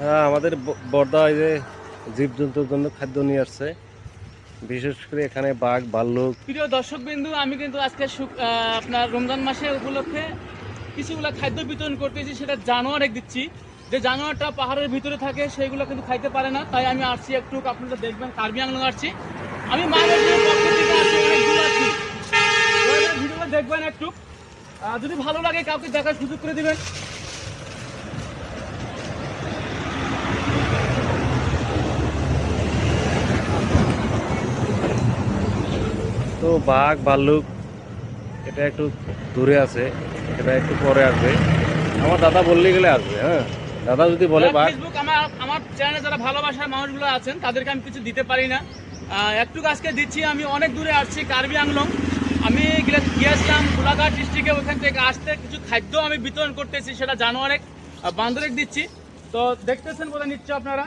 হ্যাঁ আমাদের বর্দা যে জীবজন্তুর জন্য খাদ্য নিয়ে আসছে। বিশেষ করে এখানে বাঘ ভাল্লুক প্রিয় দর্শক বিন্দু আমি কিন্তু আজকে আপনার রমজান মাসে উপলক্ষে কিছুগুলা খাদ্য বিতরণ করতেছি, সেটা জানোয়ার দিচ্ছি। যে জানোয়ারটা পাহাড়ের ভিতরে থাকে সেগুলো কিন্তু খাইতে পারে না। তাই আমি আসছি একটু, আপনারা দেখবেন, কার্বি আংলং আসছি। আমি মায়ের পক্ষ থেকে আসছি অনেক দূর আছি ভিডিওটা দেখবেন একটু। যদি ভালো লাগে, কাউকে দেখার সুযোগ করে দিবেন। তো বাঘ ভাল্লুক এটা একটু দূরে আছে এটা একটু পরে আসবে। আমার দাদা বললে গেলে আসবে হ্যাঁ। দাদা যদি বলে বাঘ ফেসবুক আমার আমার চ্যানেলে যারা ভালোবাসার মানুষগুলো আছেন তাদেরকে আমি কিছু দিতে পারি না। একটু আজকে দিচ্ছি আমি অনেক দূরে আসছি কার্বি আংলং। আমি গিয়ে- গিয়েছিলাম গোলাঘাট ডিস্ট্রিক্টে ওখান থেকে আসতে কিছু খাদ্য আমি বিতরণ করতেছি সেটা জানুয়ারে বান্দরেক দিচ্ছি। তো দেখতেছেন বোধহয় নিশ্চয় আপনারা।